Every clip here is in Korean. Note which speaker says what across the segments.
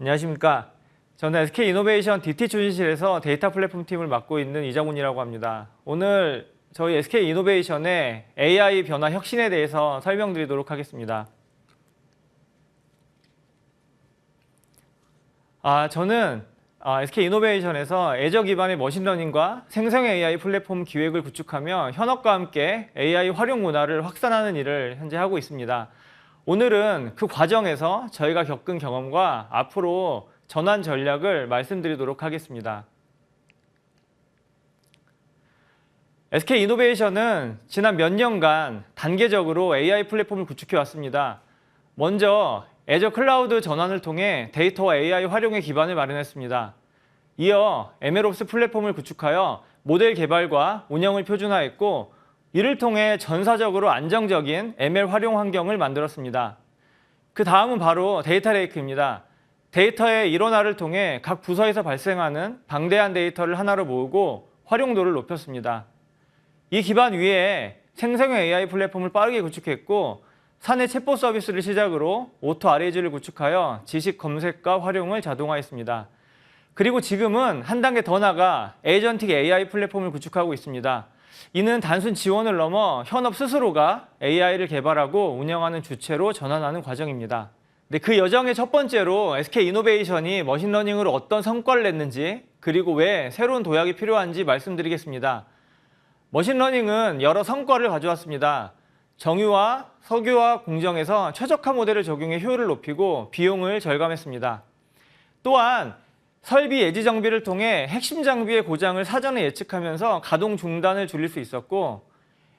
Speaker 1: 안녕하십니까. 저는 SK 이노베이션 DT 추진실에서 데이터 플랫폼 팀을 맡고 있는 이정훈이라고 합니다. 오늘 저희 SK 이노베이션의 AI 변화 혁신에 대해서 설명드리도록 하겠습니다. 아, 저는 아, SK 이노베이션에서 애저 기반의 머신러닝과 생성 AI 플랫폼 기획을 구축하며 현업과 함께 AI 활용 문화를 확산하는 일을 현재 하고 있습니다. 오늘은 그 과정에서 저희가 겪은 경험과 앞으로 전환 전략을 말씀드리도록 하겠습니다. SK 이노베이션은 지난 몇 년간 단계적으로 AI 플랫폼을 구축해 왔습니다. 먼저 애저 클라우드 전환을 통해 데이터와 AI 활용의 기반을 마련했습니다. 이어 MLOps 플랫폼을 구축하여 모델 개발과 운영을 표준화했고 이를 통해 전사적으로 안정적인 ML 활용 환경을 만들었습니다. 그 다음은 바로 데이터 레이크입니다. 데이터의 일원화를 통해 각 부서에서 발생하는 방대한 데이터를 하나로 모으고 활용도를 높였습니다. 이 기반 위에 생성형 AI 플랫폼을 빠르게 구축했고 사내 챗봇 서비스를 시작으로 오토 RAG를 구축하여 지식 검색과 활용을 자동화했습니다. 그리고 지금은 한 단계 더 나가 에이전틱 AI 플랫폼을 구축하고 있습니다. 이는 단순 지원을 넘어 현업 스스로가 AI를 개발하고 운영하는 주체로 전환하는 과정입니다. 네, 그 여정의 첫 번째로 SK 이노베이션이 머신러닝으로 어떤 성과를 냈는지 그리고 왜 새로운 도약이 필요한지 말씀드리겠습니다. 머신러닝은 여러 성과를 가져왔습니다. 정유와 석유와 공정에서 최적화 모델을 적용해 효율을 높이고 비용을 절감했습니다. 또한 설비 예지 정비를 통해 핵심 장비의 고장을 사전에 예측하면서 가동 중단을 줄일 수 있었고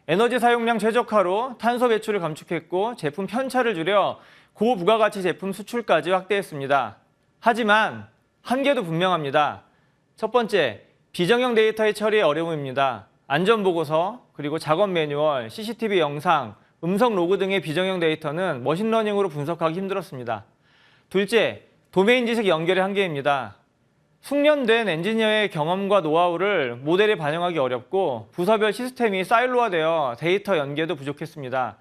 Speaker 1: 에너지 사용량 최적화로 탄소 배출을 감축했고 제품 편차를 줄여 고부가가치 제품 수출까지 확대했습니다. 하지만 한계도 분명합니다. 첫 번째, 비정형 데이터의 처리의 어려움입니다. 안전보고서, 그리고 작업 매뉴얼, CCTV 영상, 음성 로그 등의 비정형 데이터는 머신러닝으로 분석하기 힘들었습니다. 둘째, 도메인 지식 연결의 한계입니다. 숙련된 엔지니어의 경험과 노하우를 모델에 반영하기 어렵고 부서별 시스템이 사일로화되어 데이터 연계도 부족했습니다.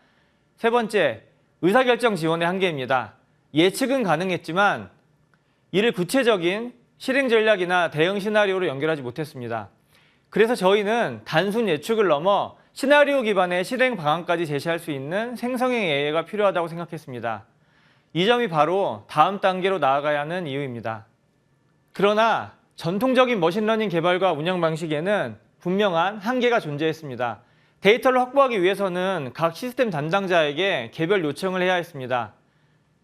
Speaker 1: 세 번째, 의사결정 지원의 한계입니다. 예측은 가능했지만 이를 구체적인 실행 전략이나 대응 시나리오로 연결하지 못했습니다. 그래서 저희는 단순 예측을 넘어 시나리오 기반의 실행 방안까지 제시할 수 있는 생성형 AI가 필요하다고 생각했습니다. 이 점이 바로 다음 단계로 나아가야 하는 이유입니다. 그러나 전통적인 머신러닝 개발과 운영 방식에는 분명한 한계가 존재했습니다. 데이터를 확보하기 위해서는 각 시스템 담당자에게 개별 요청을 해야 했습니다.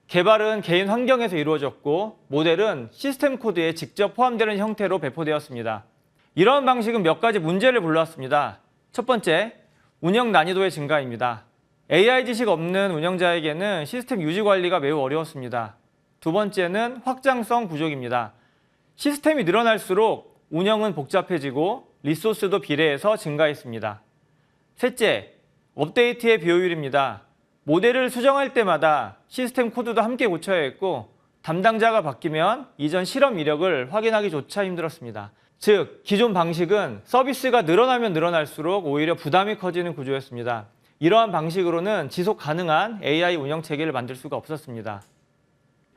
Speaker 1: 개발은 개인 환경에서 이루어졌고 모델은 시스템 코드에 직접 포함되는 형태로 배포되었습니다. 이러한 방식은 몇 가지 문제를 불러왔습니다. 첫 번째, 운영 난이도의 증가입니다. AI 지식 없는 운영자에게는 시스템 유지 관리가 매우 어려웠습니다. 두 번째는 확장성 부족입니다. 시스템이 늘어날수록 운영은 복잡해지고 리소스도 비례해서 증가했습니다. 셋째, 업데이트의 비효율입니다. 모델을 수정할 때마다 시스템 코드도 함께 고쳐야 했고 담당자가 바뀌면 이전 실험 이력을 확인하기조차 힘들었습니다. 즉, 기존 방식은 서비스가 늘어나면 늘어날수록 오히려 부담이 커지는 구조였습니다. 이러한 방식으로는 지속 가능한 AI 운영 체계를 만들 수가 없었습니다.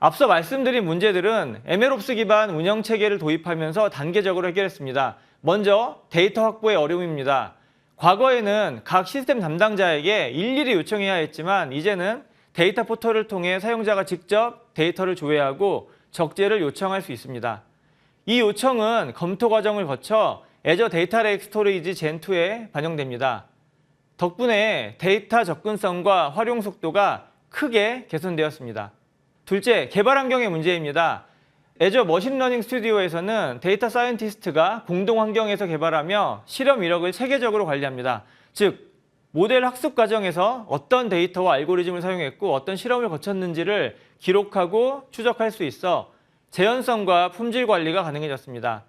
Speaker 1: 앞서 말씀드린 문제들은 MLOps 기반 운영 체계를 도입하면서 단계적으로 해결했습니다. 먼저 데이터 확보의 어려움입니다. 과거에는 각 시스템 담당자에게 일일이 요청해야 했지만 이제는 데이터 포털을 통해 사용자가 직접 데이터를 조회하고 적재를 요청할 수 있습니다. 이 요청은 검토 과정을 거쳐 애저 데이터 레이크 스토리지 젠2에 반영됩니다. 덕분에 데이터 접근성과 활용 속도가 크게 개선되었습니다. 둘째, 개발 환경의 문제입니다. 애저 머신러닝 스튜디오에서는 데이터 사이언티스트가 공동 환경에서 개발하며 실험 이력을 체계적으로 관리합니다. 즉, 모델 학습 과정에서 어떤 데이터와 알고리즘을 사용했고 어떤 실험을 거쳤는지를 기록하고 추적할 수 있어 재현성과 품질 관리가 가능해졌습니다.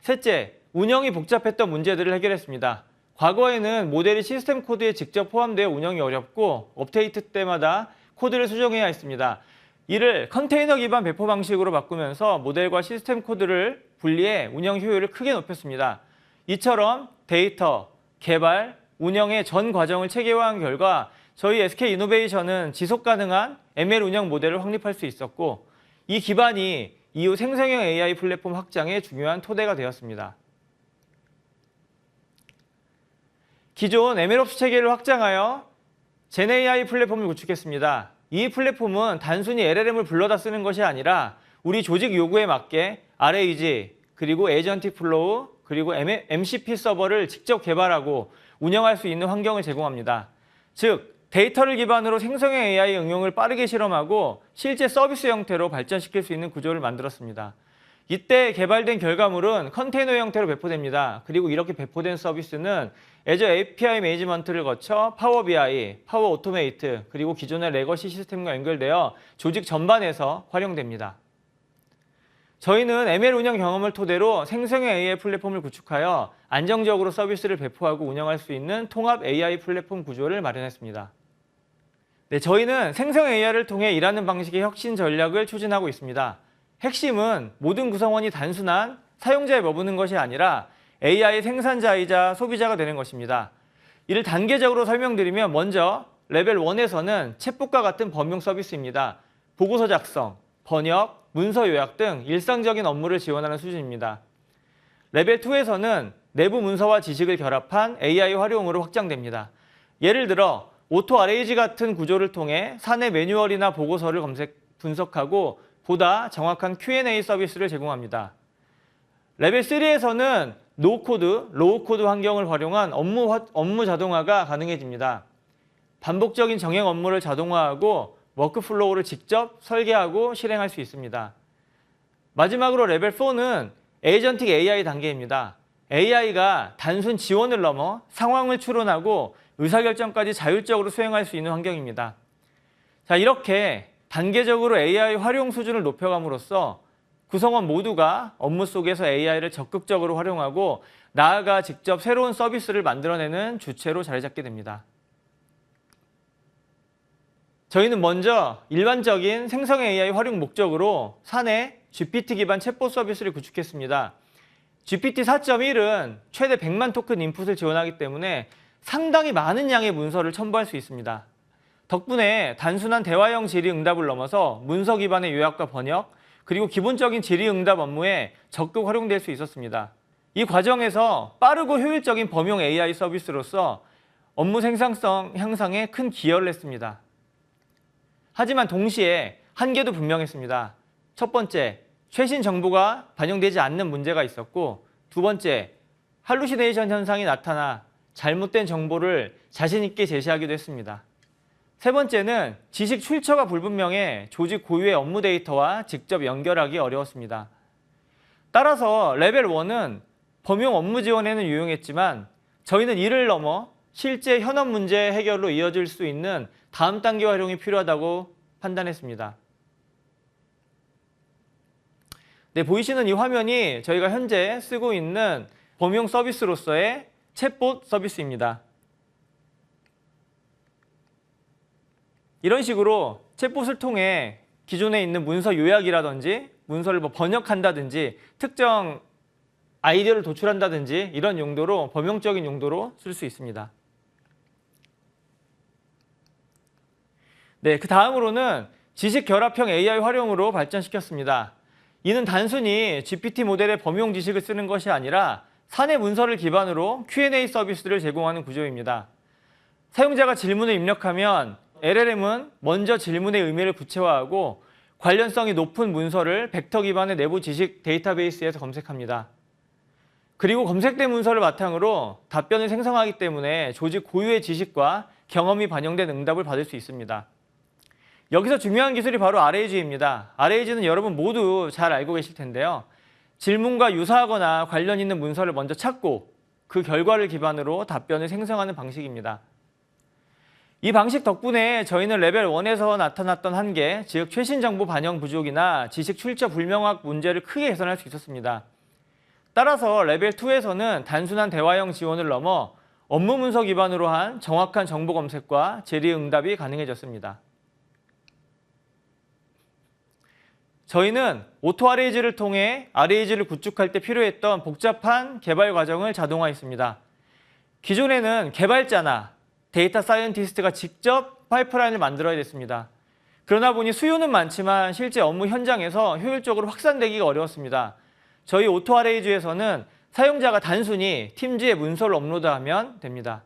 Speaker 1: 셋째, 운영이 복잡했던 문제들을 해결했습니다. 과거에는 모델이 시스템 코드에 직접 포함되어 운영이 어렵고 업데이트 때마다 코드를 수정해야 했습니다. 이를 컨테이너 기반 배포 방식으로 바꾸면서 모델과 시스템 코드를 분리해 운영 효율을 크게 높였습니다. 이처럼 데이터, 개발, 운영의 전 과정을 체계화한 결과 저희 SK 이노베이션은 지속 가능한 ML 운영 모델을 확립할 수 있었고 이 기반이 이후 생성형 AI 플랫폼 확장의 중요한 토대가 되었습니다. 기존 MLOps 체계를 확장하여 GenAI 플랫폼을 구축했습니다. 이 플랫폼은 단순히 LLM을 불러다 쓰는 것이 아니라 우리 조직 요구에 맞게 RAG, 그리고 에이전틱 플로우, 그리고 MCP 서버를 직접 개발하고 운영할 수 있는 환경을 제공합니다. 즉, 데이터를 기반으로 생성형 AI 응용을 빠르게 실험하고 실제 서비스 형태로 발전시킬 수 있는 구조를 만들었습니다. 이때 개발된 결과물은 컨테이너 형태로 배포됩니다. 그리고 이렇게 배포된 서비스는 애저 API 매니지먼트를 거쳐 파워 BI, 파워 오토메이트, 그리고 기존의 레거시 시스템과 연결되어 조직 전반에서 활용됩니다. 저희는 ML 운영 경험을 토대로 생성형 AI 플랫폼을 구축하여 안정적으로 서비스를 배포하고 운영할 수 있는 통합 AI 플랫폼 구조를 마련했습니다. 네, 저희는 생성 AI를 통해 일하는 방식의 혁신 전략을 추진하고 있습니다. 핵심은 모든 구성원이 단순한 사용자에 머무는 것이 아니라 AI 생산자이자 소비자가 되는 것입니다. 이를 단계적으로 설명드리면 먼저 레벨 1에서는 챗봇과 같은 범용 서비스입니다. 보고서 작성, 번역, 문서 요약 등 일상적인 업무를 지원하는 수준입니다. 레벨 2에서는 내부 문서와 지식을 결합한 AI 활용으로 확장됩니다. 예를 들어 오토 RAG 같은 구조를 통해 사내 매뉴얼이나 보고서를 검색, 분석하고 보다 정확한 Q&A 서비스를 제공합니다. 레벨 3에서는 노코드, 로우코드 환경을 활용한 업무, 업무 자동화가 가능해집니다. 반복적인 정행 업무를 자동화하고 워크플로우를 직접 설계하고 실행할 수 있습니다. 마지막으로 레벨 4는 에이전틱 AI 단계입니다. AI가 단순 지원을 넘어 상황을 추론하고 의사결정까지 자율적으로 수행할 수 있는 환경입니다. 자, 이렇게 단계적으로 AI 활용 수준을 높여감으로써 구성원 모두가 업무 속에서 AI를 적극적으로 활용하고 나아가 직접 새로운 서비스를 만들어내는 주체로 자리 잡게 됩니다. 저희는 먼저 일반적인 생성 AI 활용 목적으로 사내 GPT 기반 챗봇 서비스를 구축했습니다. GPT 4.1은 최대 100만 토큰 인풋을 지원하기 때문에 상당히 많은 양의 문서를 첨부할 수 있습니다. 덕분에 단순한 대화형 질의응답을 넘어서 문서 기반의 요약과 번역, 그리고 기본적인 질의응답 업무에 적극 활용될 수 있었습니다. 이 과정에서 빠르고 효율적인 범용 AI 서비스로서 업무 생산성 향상에 큰 기여를 했습니다. 하지만 동시에 한계도 분명했습니다. 첫 번째, 최신 정보가 반영되지 않는 문제가 있었고, 두 번째, 할루시네이션 현상이 나타나 잘못된 정보를 자신 있게 제시하기도 했습니다. 세 번째는 지식 출처가 불분명해 조직 고유의 업무 데이터와 직접 연결하기 어려웠습니다. 따라서 레벨 1은 범용 업무 지원에는 유용했지만 저희는 이를 넘어 실제 현업 문제 해결로 이어질 수 있는 다음 단계 활용이 필요하다고 판단했습니다. 네, 보이시는 이 화면이 저희가 현재 쓰고 있는 범용 서비스로서의 챗봇 서비스입니다. 이런 식으로 챗봇을 통해 기존에 있는 문서 요약이라든지 문서를 뭐 번역한다든지 특정 아이디어를 도출한다든지 이런 용도로 범용적인 용도로 쓸 수 있습니다. 네, 그 다음으로는 지식 결합형 AI 활용으로 발전시켰습니다. 이는 단순히 GPT 모델의 범용 지식을 쓰는 것이 아니라 사내 문서를 기반으로 Q&A 서비스를 제공하는 구조입니다. 사용자가 질문을 입력하면 LLM은 먼저 질문의 의미를 구체화하고 관련성이 높은 문서를 벡터 기반의 내부 지식 데이터베이스에서 검색합니다. 그리고 검색된 문서를 바탕으로 답변을 생성하기 때문에 조직 고유의 지식과 경험이 반영된 응답을 받을 수 있습니다. 여기서 중요한 기술이 바로 RAG입니다. RAG는 여러분 모두 잘 알고 계실 텐데요. 질문과 유사하거나 관련 있는 문서를 먼저 찾고 그 결과를 기반으로 답변을 생성하는 방식입니다. 이 방식 덕분에 저희는 레벨 1에서 나타났던 한계, 즉 최신 정보 반영 부족이나 지식 출처 불명확 문제를 크게 개선할 수 있었습니다. 따라서 레벨 2에서는 단순한 대화형 지원을 넘어 업무 문서 기반으로 한 정확한 정보 검색과 질의 응답이 가능해졌습니다. 저희는 오토 RAG를 통해 RAG를 구축할 때 필요했던 복잡한 개발 과정을 자동화했습니다. 기존에는 개발자나 데이터 사이언티스트가 직접 파이프라인을 만들어야 됐습니다. 그러나 보니 수요는 많지만 실제 업무 현장에서 효율적으로 확산되기가 어려웠습니다. 저희 오토 아레이즈에서는 사용자가 단순히 팀즈에 문서를 업로드하면 됩니다.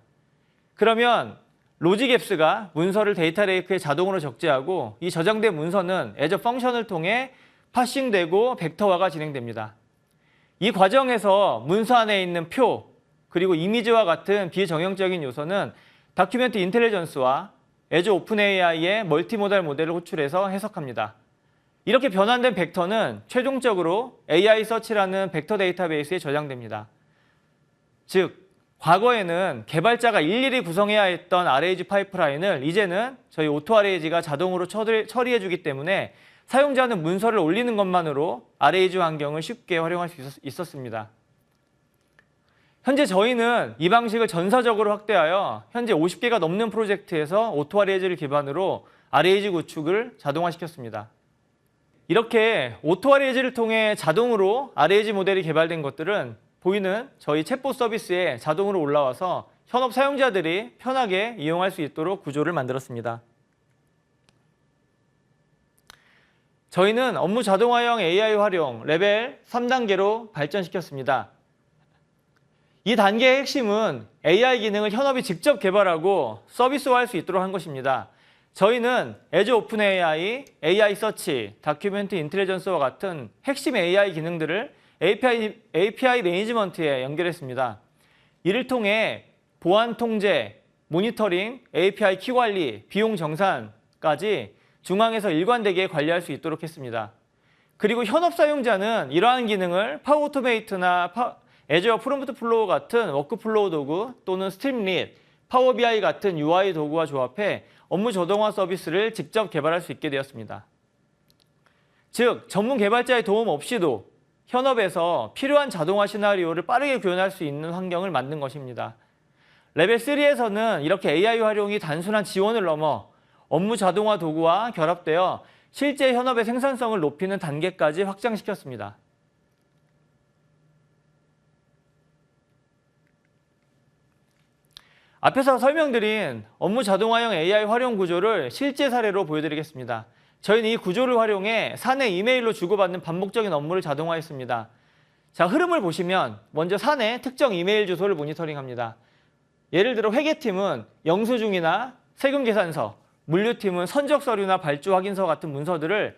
Speaker 1: 그러면 로직앱스가 문서를 데이터 레이크에 자동으로 적재하고 이 저장된 문서는 애저 펑션을 통해 파싱되고 벡터화가 진행됩니다. 이 과정에서 문서 안에 있는 표 그리고 이미지와 같은 비정형적인 요소는 다큐멘트 인텔리전스와 애저 오픈 AI의 멀티모달 모델을 호출해서 해석합니다. 이렇게 변환된 벡터는 최종적으로 AI 서치라는 벡터 데이터베이스에 저장됩니다. 즉, 과거에는 개발자가 일일이 구성해야 했던 RAG 파이프라인을 이제는 저희 오토 RAG가 자동으로 처리- 처리해주기 때문에 사용자는 문서를 올리는 것만으로 RAG 환경을 쉽게 활용할 수 있었- 있었습니다. 현재 저희는 이 방식을 전사적으로 확대하여 현재 50개가 넘는 프로젝트에서 오토 RAG를 기반으로 RAG 구축을 자동화시켰습니다. 이렇게 오토 RAG를 통해 자동으로 RAG 모델이 개발된 것들은 보이는 저희 챗봇 서비스에 자동으로 올라와서 현업 사용자들이 편하게 이용할 수 있도록 구조를 만들었습니다. 저희는 업무 자동화형 AI 활용 레벨 3단계로 발전시켰습니다. 이 단계의 핵심은 AI 기능을 현업이 직접 개발하고 서비스화할 수 있도록 한 것입니다. 저희는 애저 오픈 AI, AI 서치, 다큐멘트 인텔리전스와 같은 핵심 AI 기능들을 API, API 매니지먼트에 연결했습니다. 이를 통해 보안 통제, 모니터링, API 키 관리, 비용 정산까지 중앙에서 일관되게 관리할 수 있도록 했습니다. 그리고 현업 사용자는 이러한 기능을 파워 오토메이트나 파, 애저 프롬프트 플로우 같은 워크플로우 도구 또는 스트림릿, 파워 BI 같은 UI 도구와 조합해 업무 자동화 서비스를 직접 개발할 수 있게 되었습니다. 즉, 전문 개발자의 도움 없이도 현업에서 필요한 자동화 시나리오를 빠르게 구현할 수 있는 환경을 만든 것입니다. 레벨 3에서는 이렇게 AI 활용이 단순한 지원을 넘어 업무 자동화 도구와 결합되어 실제 현업의 생산성을 높이는 단계까지 확장시켰습니다. 앞에서 설명드린 업무 자동화형 AI 활용 구조를 실제 사례로 보여드리겠습니다. 저희는 이 구조를 활용해 사내 이메일로 주고받는 반복적인 업무를 자동화했습니다. 자, 흐름을 보시면 먼저 사내 특정 이메일 주소를 모니터링합니다. 예를 들어 회계팀은 영수증이나 세금 계산서, 물류팀은 선적 서류나 발주 확인서 같은 문서들을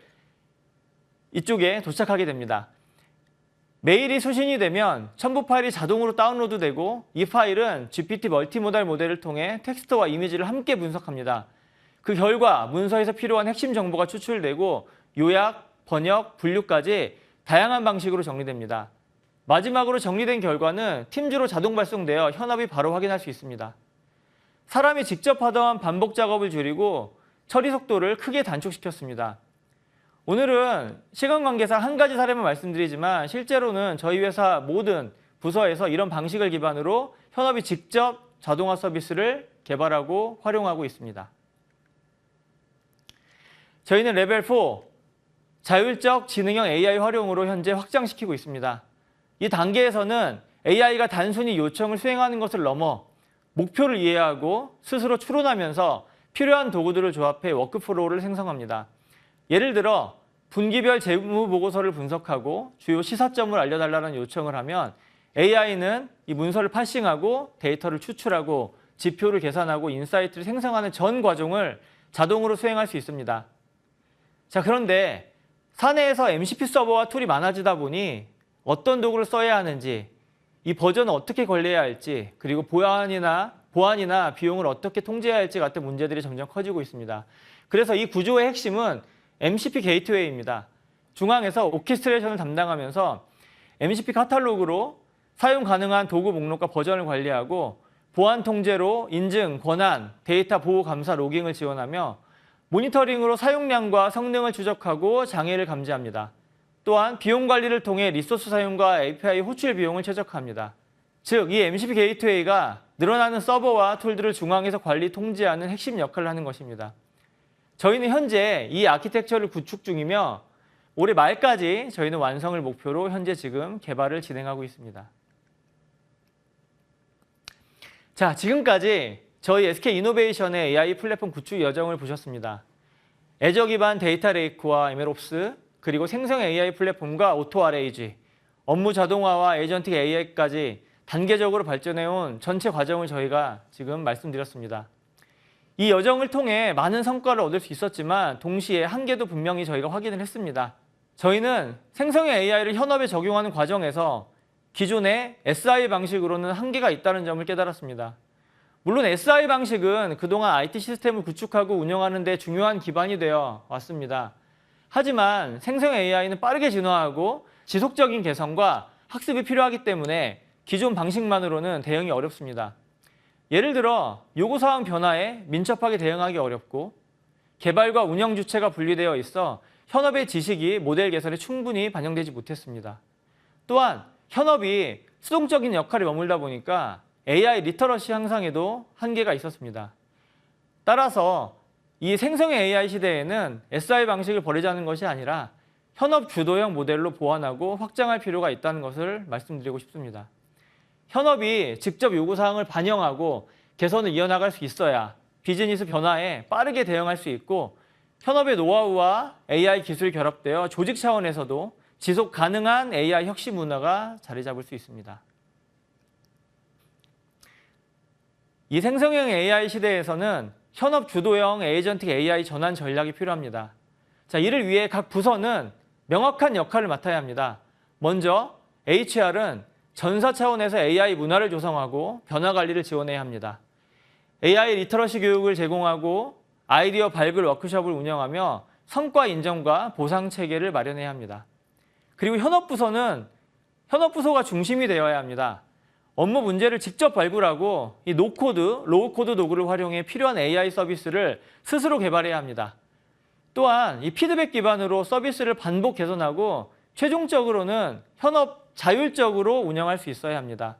Speaker 1: 이쪽에 도착하게 됩니다. 메일이 수신이 되면 첨부 파일이 자동으로 다운로드 되고 이 파일은 GPT 멀티모달 모델을 통해 텍스트와 이미지를 함께 분석합니다. 그 결과 문서에서 필요한 핵심 정보가 추출되고 요약, 번역, 분류까지 다양한 방식으로 정리됩니다. 마지막으로 정리된 결과는 팀즈로 자동 발송되어 현업이 바로 확인할 수 있습니다. 사람이 직접 하던 반복 작업을 줄이고 처리 속도를 크게 단축시켰습니다. 오늘은 시간 관계상 한 가지 사례만 말씀드리지만 실제로는 저희 회사 모든 부서에서 이런 방식을 기반으로 현업이 직접 자동화 서비스를 개발하고 활용하고 있습니다. 저희는 레벨 4 자율적 지능형 AI 활용으로 현재 확장시키고 있습니다. 이 단계에서는 AI가 단순히 요청을 수행하는 것을 넘어 목표를 이해하고 스스로 추론하면서 필요한 도구들을 조합해 워크플로우를 생성합니다. 예를 들어 분기별 재무 보고서를 분석하고 주요 시사점을 알려달라는 요청을 하면 AI는 이 문서를 파싱하고 데이터를 추출하고 지표를 계산하고 인사이트를 생성하는 전 과정을 자동으로 수행할 수 있습니다. 자, 그런데 사내에서 MCP 서버와 툴이 많아지다 보니 어떤 도구를 써야 하는지, 이 버전을 어떻게 관리해야 할지, 그리고 보안이나 보안이나 비용을 어떻게 통제해야 할지 같은 문제들이 점점 커지고 있습니다. 그래서 이 구조의 핵심은 MCP 게이트웨이입니다. 중앙에서 오케스트레이션을 담당하면서 MCP 카탈로그로 사용 가능한 도구 목록과 버전을 관리하고 보안 통제로 인증, 권한, 데이터 보호 감사 로깅을 지원하며 모니터링으로 사용량과 성능을 추적하고 장애를 감지합니다. 또한 비용 관리를 통해 리소스 사용과 API 호출 비용을 최적화합니다. 즉, 이 MCP 게이트웨이가 늘어나는 서버와 툴들을 중앙에서 관리 통제하는 핵심 역할을 하는 것입니다. 저희는 현재 이 아키텍처를 구축 중이며 올해 말까지 저희는 완성을 목표로 현재 지금 개발을 진행하고 있습니다. 자, 지금까지 저희 SK 이노베이션의 AI 플랫폼 구축 여정을 보셨습니다. 애저 기반 데이터 레이크와 MLOps, 그리고 생성 AI 플랫폼과 오토 RAG, 업무 자동화와 에이전틱 AI까지 단계적으로 발전해온 전체 과정을 저희가 지금 말씀드렸습니다. 이 여정을 통해 많은 성과를 얻을 수 있었지만 동시에 한계도 분명히 저희가 확인을 했습니다. 저희는 생성형 AI를 현업에 적용하는 과정에서 기존의 SI 방식으로는 한계가 있다는 점을 깨달았습니다. 물론 SI 방식은 그동안 IT 시스템을 구축하고 운영하는 데 중요한 기반이 되어 왔습니다. 하지만 생성 AI는 빠르게 진화하고 지속적인 개선과 학습이 필요하기 때문에 기존 방식만으로는 대응이 어렵습니다. 예를 들어 요구사항 변화에 민첩하게 대응하기 어렵고 개발과 운영 주체가 분리되어 있어 현업의 지식이 모델 개선에 충분히 반영되지 못했습니다. 또한 현업이 수동적인 역할에 머물다 보니까 AI 리터러시 향상에도 한계가 있었습니다. 따라서 이 생성의 AI 시대에는 SI 방식을 버리자는 것이 아니라 현업 주도형 모델로 보완하고 확장할 필요가 있다는 것을 말씀드리고 싶습니다. 현업이 직접 요구사항을 반영하고 개선을 이어나갈 수 있어야 비즈니스 변화에 빠르게 대응할 수 있고 현업의 노하우와 AI 기술이 결합되어 조직 차원에서도 지속 가능한 AI 혁신 문화가 자리 잡을 수 있습니다. 이 생성형 AI 시대에서는 현업 주도형 에이전틱 AI 전환 전략이 필요합니다. 자, 이를 위해 각 부서는 명확한 역할을 맡아야 합니다. 먼저 HR은 전사 차원에서 AI 문화를 조성하고 변화 관리를 지원해야 합니다. AI 리터러시 교육을 제공하고 아이디어 발굴 워크숍을 운영하며 성과 인정과 보상 체계를 마련해야 합니다. 그리고 현업 부서는 현업 부서가 중심이 되어야 합니다. 업무 문제를 직접 발굴하고 이 노코드, 로우코드 도구를 활용해 필요한 AI 서비스를 스스로 개발해야 합니다. 또한 이 피드백 기반으로 서비스를 반복 개선하고 최종적으로는 현업 자율적으로 운영할 수 있어야 합니다.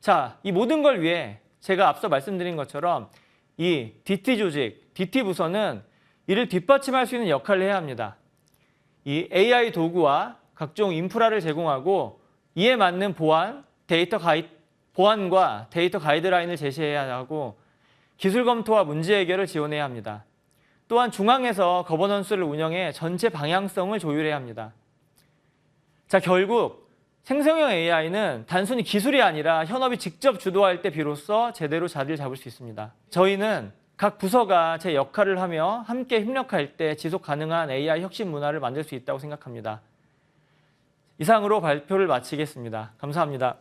Speaker 1: 자, 이 모든 걸 위해 제가 앞서 말씀드린 것처럼 이 DT 조직, DT 부서는 이를 뒷받침할 수 있는 역할을 해야 합니다. 이 AI 도구와 각종 인프라를 제공하고 이에 맞는 보안, 데이터 가이 보안과 데이터 가이드라인을 제시해야 하고 기술 검토와 문제 해결을 지원해야 합니다. 또한 중앙에서 거버넌스를 운영해 전체 방향성을 조율해야 합니다. 자, 결국 생성형 AI는 단순히 기술이 아니라 현업이 직접 주도할 때 비로소 제대로 자리를 잡을 수 있습니다. 저희는 각 부서가 제 역할을 하며 함께 협력할 때 지속 가능한 AI 혁신 문화를 만들 수 있다고 생각합니다. 이상으로 발표를 마치겠습니다. 감사합니다.